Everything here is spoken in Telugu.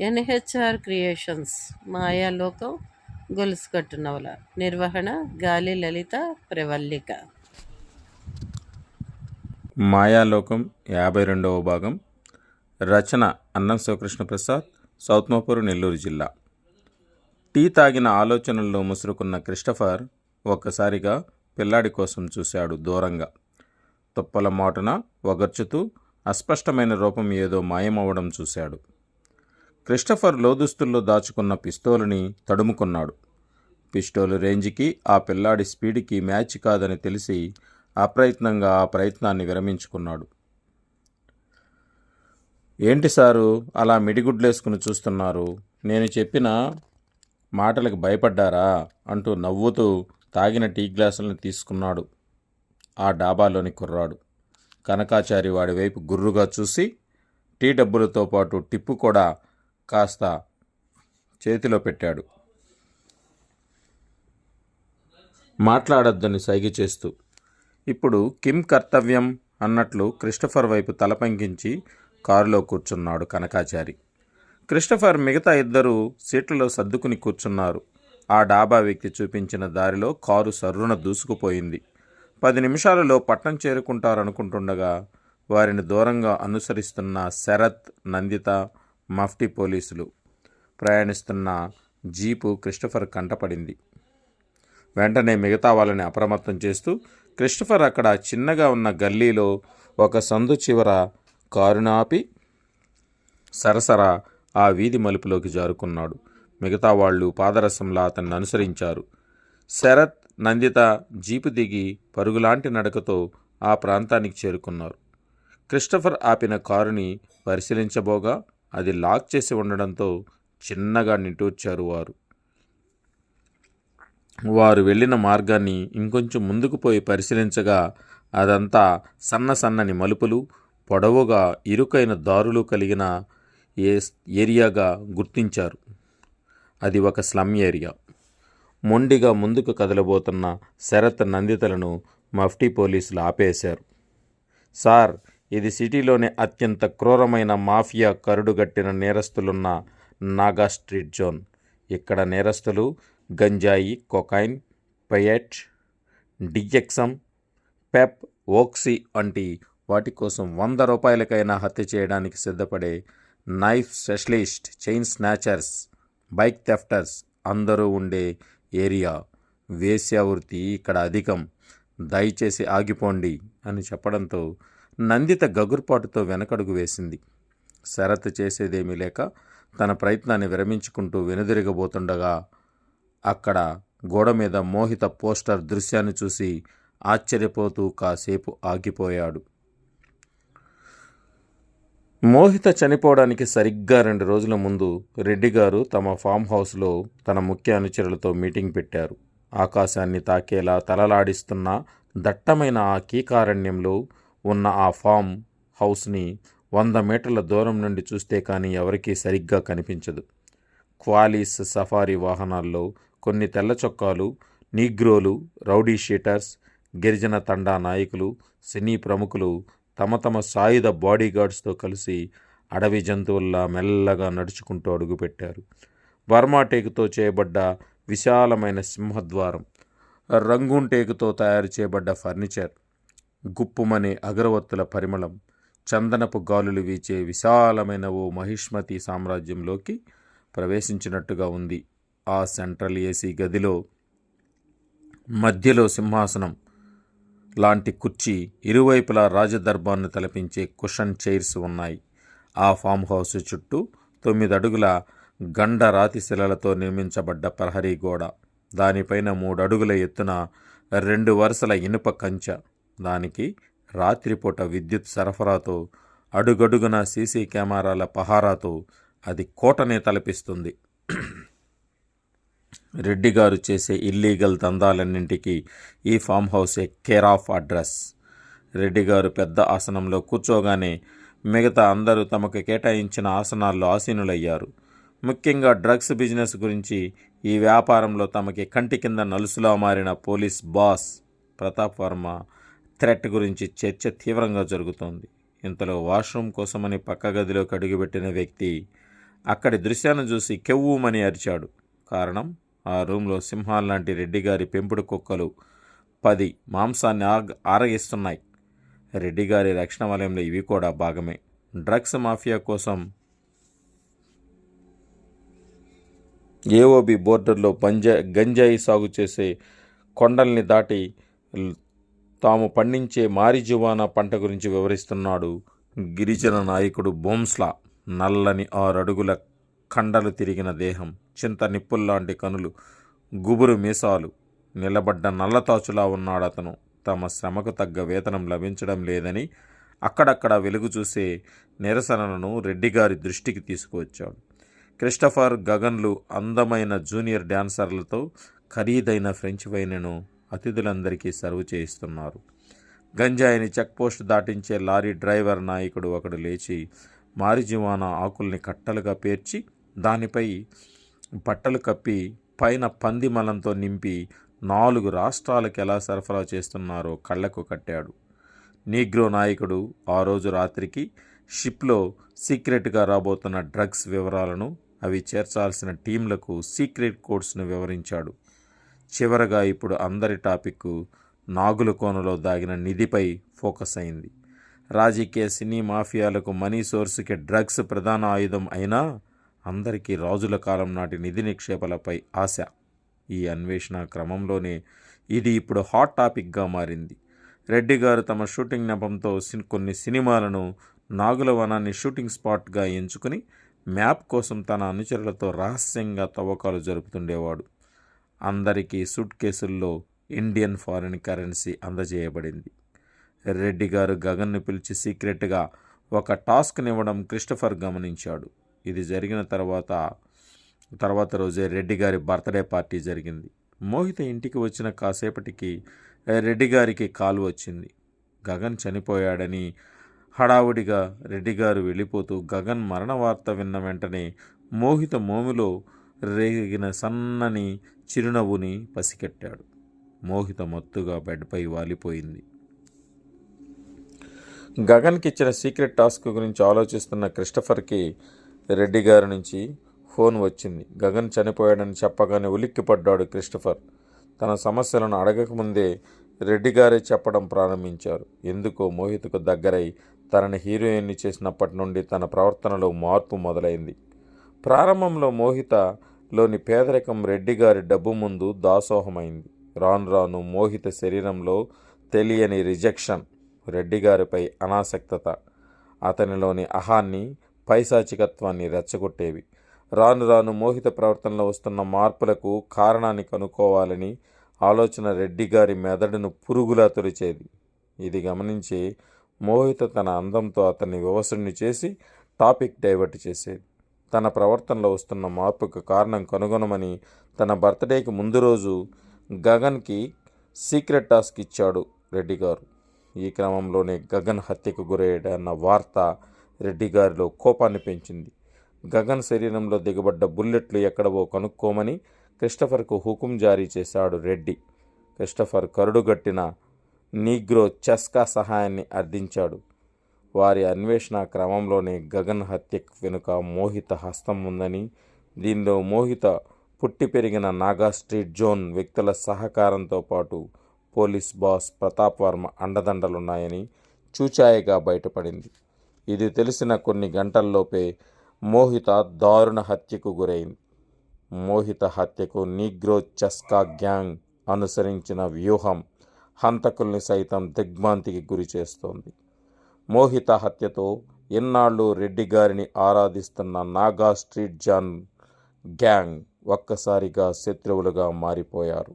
ఎన్హెచ్ఆర్ క్రియేషన్స్ మాయాలోకం గొలుసుకట్టు నవల నిర్వహణ గాలి లలిత ప్రవల్లిక. మాయాలోకం యాభై రెండవ భాగం. రచన అన్నం శివకృష్ణ ప్రసాద్ సౌత్మపూర్ నెల్లూరు జిల్లా. టీ తాగిన ఆలోచనల్లో ముసురుకున్న క్రిస్టఫర్ ఒక్కసారిగా పిల్లాడి కోసం చూశాడు దూరంగా. తుప్పల మాటున ఒగర్చుతూ అస్పష్టమైన రూపం ఏదో మాయమవ్వడం చూశాడు. క్రిస్టఫర్ లోదుస్తుల్లో దాచుకున్న పిస్తోలుని తడుముకున్నాడు. పిస్టోలు రేంజ్కి ఆ పిల్లాడి స్పీడ్కి మ్యాచ్ కాదని తెలిసి అప్రయత్నంగా ఆ ప్రయత్నాన్ని విరమించుకున్నాడు. ఏంటి సారు అలా మిడిగుడ్లేసుకుని చూస్తున్నారు? నేను చెప్పిన మాటలకు భయపడ్డారా? అంటూ నవ్వుతూ తాగిన టీ గ్లాసులను తీసుకున్నాడు ఆ డాబాలోని కుర్రాడు. కనకాచారి వాడి వైపు గుర్రుగా చూసి టీ డబ్బులతో పాటు టిప్పు కూడా కాస్త చేతిలో పెట్టాడు. మాట్లాడొద్దని సైగ చేస్తూ ఇప్పుడు కిమ్ కర్తవ్యం అన్నట్లు క్రిస్టఫర్ వైపు తలపంకించి కారులో కూర్చున్నాడు కనకాచారి. క్రిస్టఫర్ మిగతా ఇద్దరు సీట్లలో సర్దుకుని కూర్చున్నారు. ఆ డాబా వ్యక్తి చూపించిన దారిలో కారు సర్రున దూసుకుపోయింది. పది నిమిషాలలో పట్టణం చేరుకుంటారనుకుంటుండగా వారిని దూరంగా అనుసరిస్తున్న శరత్ నందిత మఫ్టీ పోలీసులు ప్రయాణిస్తున్న జీపు క్రిస్టఫర్ కంటపడింది. వెంటనే మిగతా వాళ్ళని అప్రమత్తం చేస్తూ క్రిస్టఫర్ అక్కడ చిన్నగా ఉన్న గల్లీలో ఒక సందు చివర కారును ఆపి సరసర ఆ వీధి మలుపులోకి జారుకున్నాడు. మిగతా వాళ్ళు పాదరసంలా అతన్ని అనుసరించారు. శరత్ నందిత జీపు దిగి పరుగులాంటి నడకతో ఆ ప్రాంతానికి చేరుకున్నారు. క్రిస్టఫర్ ఆపిన కారుని పరిశీలించబోగా అది లాక్ చేసి ఉండడంతో చిన్నగా నిటూర్చారు వారు. వారు వెళ్ళిన మార్గాన్ని ఇంకొంచెం ముందుకు పోయి పరిశీలించగా అదంతా సన్న సన్నని మలుపులు పొడవుగా ఇరుకైన దారులు కలిగిన ఏ ఏరియాగా గుర్తించారు. అది ఒక స్లమ్ ఏరియా. మొండిగా ముందుకు కదలబోతున్న శరత్ నందితలను మఫ్టీ పోలీసులు ఆపేశారు. సార్ ఇది సిటీలోనే అత్యంత క్రూరమైన మాఫియా కరుడుగట్టిన నేరస్తులున్న నాగా స్ట్రీట్ జోన్. ఇక్కడ నేరస్తులు గంజాయి కొకైన్ పెయట్ డిఎక్సమ్ పెప్ ఓక్సీ వంటి వాటి కోసం వంద రూపాయలకైనా హత్య చేయడానికి సిద్ధపడే knife specialist chain snatchers bike thefters అందరూ ఉండే ఏరియా. వేశ్యావృత్తి ఇక్కడ అధికం. దయచేసి ఆగిపోండి అని చెప్పడంతో నందిత గగుర్పాటుతో వెనకడుగు వేసింది. శరత్ చేసేదేమీ లేక తన ప్రయత్నాన్ని విరమించుకుంటూ వెనుదిరగబోతుండగా అక్కడ గోడ మీద మోహిత పోస్టర్ దృశ్యాన్ని చూసి ఆశ్చర్యపోతూ కాసేపు ఆగిపోయాడు. మోహిత చనిపోవడానికి సరిగ్గా రెండు రోజుల ముందు రెడ్డి గారు తమ ఫామ్ హౌస్లో తన ముఖ్య అనుచరులతో మీటింగ్ పెట్టారు. ఆకాశాన్ని తాకేలా తలలాడిస్తున్న దట్టమైన ఆ కీకారణ్యంలో ఉన్న ఆ ఫామ్ హౌస్ని వంద మీటర్ల దూరం నుండి చూస్తే కానీ ఎవరికీ సరిగ్గా కనిపించదు. క్వాలీస్ సఫారీ వాహనాల్లో కొన్ని తెల్ల చొక్కాలు నీగ్రోలు రౌడీ షీటర్స్ గిరిజన తండా నాయకులు సినీ ప్రముఖులు తమ తమ సాయుధ బాడీగార్డ్స్తో కలిసి అడవి జంతువుల్లా మెల్లగా నడుచుకుంటూ అడుగుపెట్టారు. బర్మా టేకుతో చేయబడ్డ విశాలమైన సింహద్వారం రంగూన్ టేకుతో తయారు చేయబడ్డ ఫర్నిచర్ గుప్పుమనే అగరవత్తుల పరిమళం చందనపు గాలులు వీచే విశాలమైన ఓ మహిష్మతి సామ్రాజ్యంలోకి ప్రవేశించినట్టుగా ఉంది. ఆ సెంట్రల్ ఏసీ గదిలో మధ్యలో సింహాసనం లాంటి కుర్చీ ఇరువైపులా రాజదర్బార్ను తలపించే కుషన్ చైర్స్ ఉన్నాయి. ఆ ఫామ్ హౌస్ చుట్టూ తొమ్మిది అడుగుల గండ రాతి శిలలతో నిర్మించబడ్డ ప్రహరీ గోడ దానిపైన మూడు అడుగుల ఎత్తున రెండు వరుసల ఇనుప కంచె దానికి రాత్రిపూట విద్యుత్ సరఫరాతో అడుగడుగున సీసీ కెమెరాల పహారాతో అది కోటనే తలపిస్తుంది. రెడ్డి గారు చేసే ఇల్లీగల్ దందాలన్నింటికీ ఈ ఫామ్ హౌసే కేర్ ఆఫ్ అడ్రస్. రెడ్డి గారు పెద్ద ఆసనంలో కూర్చోగానే మిగతా అందరూ తమకు కేటాయించిన ఆసనాల్లో ఆసీనులయ్యారు. ముఖ్యంగా డ్రగ్స్ బిజినెస్ గురించి ఈ వ్యాపారంలో తమకి కంటి కింద నలుసులా మారిన police boss Pratap Varma threat గురించి చర్చ తీవ్రంగా జరుగుతోంది. ఇంతలో వాష్రూమ్ కోసమని పక్క గదిలోకి అడుగుపెట్టిన వ్యక్తి అక్కడి దృశ్యాన్ని చూసి కెవ్వుమని అరిచాడు. కారణం? ఆ రూమ్లో సింహాల్ లాంటి రెడ్డి గారి పెంపుడు కుక్కలు పది మాంసాన్ని ఆగ్ ఆరగిస్తున్నాయి. రెడ్డి గారి రక్షణ వలయంలో ఇవి కూడా భాగమే. డ్రగ్స్ మాఫియా కోసం ఏఓబి బోర్డర్లో పంజా గంజాయి సాగు చేసే కొండల్ని దాటి తాము పండించే మారిజువానా పంట గురించి వివరిస్తున్నాడు గిరిజన నాయకుడు బోమ్స్లా నల్లని ఆరడుగుల కండలు తిరిగిన దేహం చింత నిప్పుల్లాంటి కనులు గుబురు మీసాలు నిలబడ్డ నల్లతాచులా ఉన్నాడు అతను తమ శ్రమకు తగ్గ వేతనం లభించడం లేదని అక్కడక్కడ వెలుగు చూసే నిరసనలను రెడ్డిగారి దృష్టికి తీసుకువచ్చాడు. క్రిస్టఫర్ గగన్లు అందమైన జూనియర్ డాన్సర్లతో ఖరీదైన ఫ్రెంచ్ వైన్ను అతిథులందరికీ సర్వ్ చేయిస్తున్నారు. గంజాయిని చెక్పోస్ట్ దాటించే లారీ డ్రైవర్ నాయకుడు ఒకడు లేచి మారిజువానా ఆకుల్ని కట్టలుగా పేర్చి దానిపై బట్టలు కప్పి పైన పంది మలంతో నింపి నాలుగు రాష్ట్రాలకు ఎలా సరఫరా చేస్తున్నారో కళ్ళకు కట్టాడు. నీగ్రో నాయకుడు ఆ రోజు రాత్రికి షిప్లో సీక్రెట్గా రాబోతున్న డ్రగ్స్ వివరాలను అవి చేర్చాల్సిన టీంలకు సీక్రెట్ కోడ్స్ను వివరించాడు. చివరగా ఇప్పుడు అందరి టాపిక్ నాగుల కోనలో దాగిన నిధిపై ఫోకస్ అయింది. రాజకీయ సినీ మాఫియాలకు మనీ సోర్స్కి డ్రగ్స్ ప్రధాన ఆయుధం అయినా అందరికీ రాజుల కాలం నాటి నిధి నిక్షేపాలపై ఆశ. ఈ అన్వేషణ క్రమంలోనే ఇది ఇప్పుడు హాట్ టాపిక్గా మారింది. రెడ్డి గారు తమ షూటింగ్ నెపంతో సిన్- కొన్ని సినిమాలను నాగుల వనాన్ని షూటింగ్ స్పాట్గా ఎంచుకుని మ్యాప్ కోసం తన అనుచరులతో రహస్యంగా తవ్వకాలు జరుపుతుండేవాడు. అందరికీ సూట్ కేసుల్లో ఇండియన్ ఫారిన్ కరెన్సీ అందజేయబడింది. రెడ్డి గారు గగన్ను పిలిచి సీక్రెట్గా ఒక టాస్క్నివ్వడం క్రిస్టఫర్ గమనించాడు. ఇది జరిగిన తర్వాత తర్వాత రోజే రెడ్డి గారి బర్త్డే పార్టీ జరిగింది. మోహిత ఇంటికి వచ్చిన కాసేపటికి రెడ్డి గారికి కాలు వచ్చింది. గగన్ చనిపోయాడని హడావుడిగా రెడ్డి గారు వెళ్ళిపోతూ గగన్ మరణ వార్త విన్న వెంటనే మోహిత మోమిలో రేగిన సన్నని చిరునవ్వుని పసికెట్టాడు మోహిత మత్తుగా బెడ్పై వాలిపోయింది. గగన్కి ఇచ్చిన సీక్రెట్ టాస్క్ గురించి ఆలోచిస్తున్న క్రిస్టఫర్కి రెడ్డి గారి నుంచి ఫోన్ వచ్చింది. గగన్ చనిపోయాడని చెప్పగానే ఉలిక్కిపడ్డాడు క్రిస్టఫర్. తన సమస్యలను అడగకముందే రెడ్డి గారే చెప్పడం ప్రారంభించారు. ఎందుకో మోహిత్కు దగ్గరై తనని హీరోయిన్ని చేసినప్పటి నుండి తన ప్రవర్తనలో మార్పు మొదలైంది. ప్రారంభంలో మోహిత లోని పేదరికం రెడ్డి గారి డబ్బు ముందు దాసోహమైంది. రాను రాను మోహిత శరీరంలో తెలియని రిజెక్షన్ రెడ్డి గారిపై అనాసక్తత అతనిలోని అహాన్ని పైశాచికత్వాన్ని రెచ్చగొట్టేవి. రాను రాను మోహిత ప్రవర్తనలో వస్తున్న మార్పులకు కారణాన్ని కనుక్కోవాలని ఆలోచన రెడ్డి గారి మెదడును పురుగులా తొలిచేది ఇది గమనించి మోహిత తన అందంతో అతన్ని వివసుణ్ణి చేసి టాపిక్ డైవర్ట్ చేసేది. తన ప్రవర్తనలో వస్తున్న మార్పుకు కారణం కనుగొనమని తన బర్త్డేకి ముందు రోజు గగన్కి సీక్రెట్ టాస్క్ ఇచ్చాడు రెడ్డి గారు. ఈ క్రమంలోనే గగన్ హత్యకు గురయ్యాడన్న వార్త రెడ్డి గారిలో కోపాన్ని పెంచింది. గగన్ శరీరంలో దిగబడ్డ బుల్లెట్లు ఎక్కడవో కనుక్కోమని క్రిస్టఫర్కు హుకుం జారీ చేశాడు రెడ్డి. క్రిస్టఫర్ కరుడుగట్టిన నీగ్రో చెస్కా సహాయాన్ని అర్థించాడు. వారి అన్వేషణ క్రమంలోనే గగన్ హత్య వెనుక మోహిత హస్తం ఉందని దీనిలో మోహిత పుట్టి పెరిగిన నాగా స్ట్రీట్ జోన్ వ్యక్తుల సహకారంతో పాటు పోలీస్ బాస్ ప్రతాప్ వర్మ అండదండలున్నాయని చూచాయిగా బయటపడింది. ఇది తెలిసిన కొన్ని గంటల్లోపే మోహిత దారుణ హత్యకు గురైంది. మోహిత హత్యకు నీగ్రో చస్కా గ్యాంగ్ అనుసరించిన వ్యూహం హంతకుల్ని సైతం దిగ్భ్రాంతికి గురి చేస్తోంది. మోహిత హత్యతో ఇన్నాళ్ళు రెడ్డి గారిని ఆరాధిస్తున్న నాగా స్ట్రీట్ జాన్ గ్యాంగ్ ఒక్కసారిగా శత్రువులుగా మారిపోయారు.